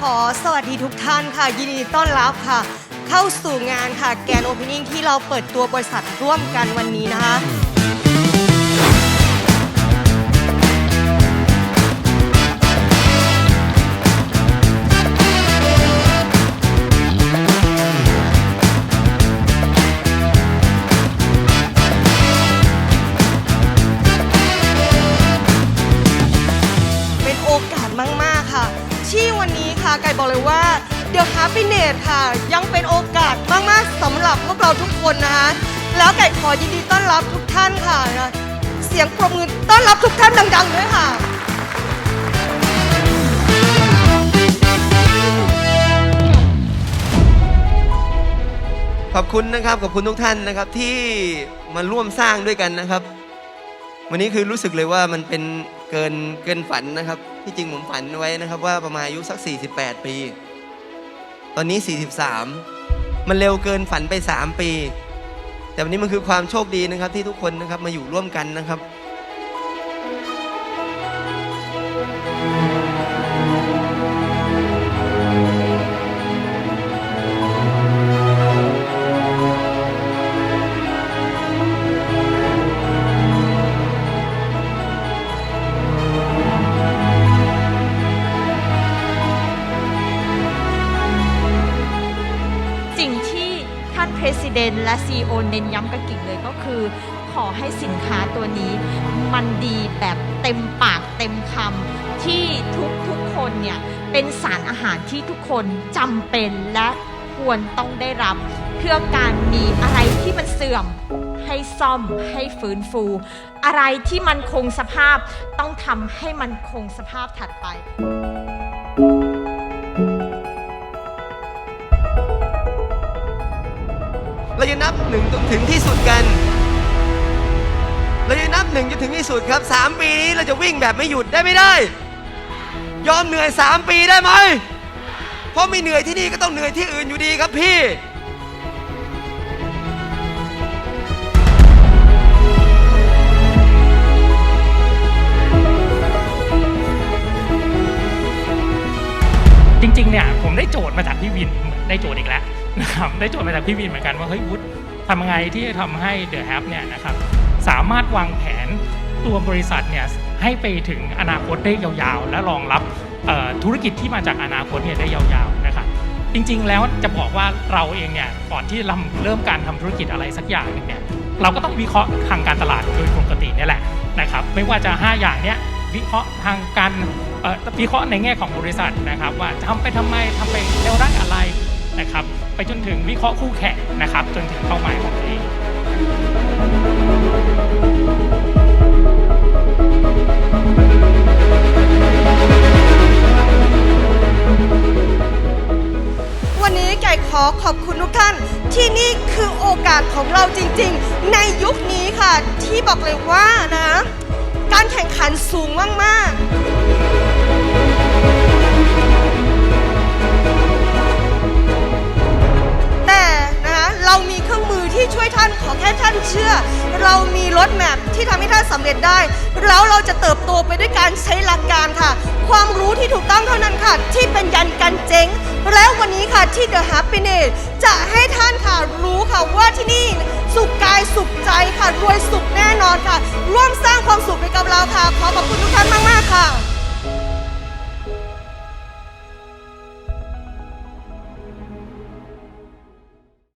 ขอสวัสดีทุกท่านค่ะ ยินดีต้อนรับค่ะ เข้าสู่งานค่ะแกนโอเพนนิ่งที่เราเปิดตัวบริษัทร่วมกันวันนี้นะคะ บอกเลยว่า The Happiness ค่ะ ยังเป็นโอกาสมากๆสำหรับพวกเราทุกคนนะคะแล้วไก่ขอยินดีต้อนรับทุกท่านค่ะเสียงปรบมือต้อนรับทุกท่านดังๆด้วยค่ะขอบคุณนะครับขอบคุณทุกท่านนะครับที่มาร่วมสร้างด้วยกันนะครับ วันนี้คือรู้สึกเลยว่ามันเป็นเกินเกินฝันนะครับที่จริงผมฝันไว้นะครับว่าประมาณอายุสัก 48 ปี ตอนนี้ 43 มันเร็วเกินฝันไป 3 ปี แต่วันนี้มันคือความโชคดีนะครับที่ทุกคนนะครับมาอยู่ร่วมกันนะครับ ท่าน President และ CEO เน้นย้ำกับกิ่งเลยก็คือ ขอให้สินค้าตัวนี้มันดีแบบเต็มปากเต็มคำที่ทุกทุกๆคนเนี่ยเป็นสารอาหารที่ทุกคนจำเป็นและควรต้องได้รับ เพื่อการมีอะไรที่มันเสื่อมให้ซ่อมให้ฟื้นฟู อะไรที่มันคงสภาพต้องทำให้มันคงสภาพถัดไป จะนับหนึ่งจนถึงที่สุดกัน เราจะนับหนึ่งจนถึงที่สุดครับสามปีนี้เราจะวิ่งแบบไม่หยุดได้ไม่ได้ ยอมเหนื่อยสามปีได้ไหมเพราะไม่เหนื่อยที่นี่ก็ต้องเหนื่อยที่อื่นอยู่ดีครับพี่จริงๆเนี่ยผมได้โจทย์มาจากพี่วินได้โจทย์อีกแล้ว นะครับได้โจทย์มาจากพี่วินเหมือนกันว่าเฮ้ยวุฒิทำยังไงที่จะทำให้เดอะแฮปเนี่ยนะครับสามารถวางแผนตัวบริษัทเนี่ยให้ไปถึงอนาคตได้ยาวๆ และรองรับธุรกิจที่มาจากอนาคตเนี่ยได้ยาวๆนะครับจริงๆแล้วจะบอกว่าเราเองเนี่ยก่อนที่เราเริ่มการทำธุรกิจอะไรสักอย่างหนึงเนี่ยเราก็ต้องวิเคราะห์ทางการตลาดโดยปกตินี่แหละนะครับไม่ว่าจะ 5 อย่างเนี้ยวิเคราะห์ทางการวิเคราะห์ในแง่ของบริษัทนะครับ ว่าทำไปทำไมทำไปแล้วได้ ไปจนถึงวิเคราะห์คู่แข่งนะครับ จนถึงเป้าหมายของตัวเองวันนี้ไก่ขอขอบคุณทุกท่าน ที่นี่คือโอกาสของเราจริงๆ ในยุคนี้ค่ะ ที่บอกเลยว่านะ เรามีรถแมพที่ทำให้ท่านสำเร็จได้ แล้วเราจะเติบโตไปด้วยการใช้หลักการค่ะ ความรู้ที่ถูกต้องเท่านั้นค่ะ ที่เป็นยันกันเจ๊ง และวันนี้ค่ะที่ The Happiness จะให้ท่านค่ะรู้ค่ะว่าที่นี่สุขกายสุขใจค่ะรวยสุขแน่นอนค่ะ ร่วมสร้างความสุขไปกับเราค่ะ ขอขอบคุณทุกท่านมาก ๆ ค่ะ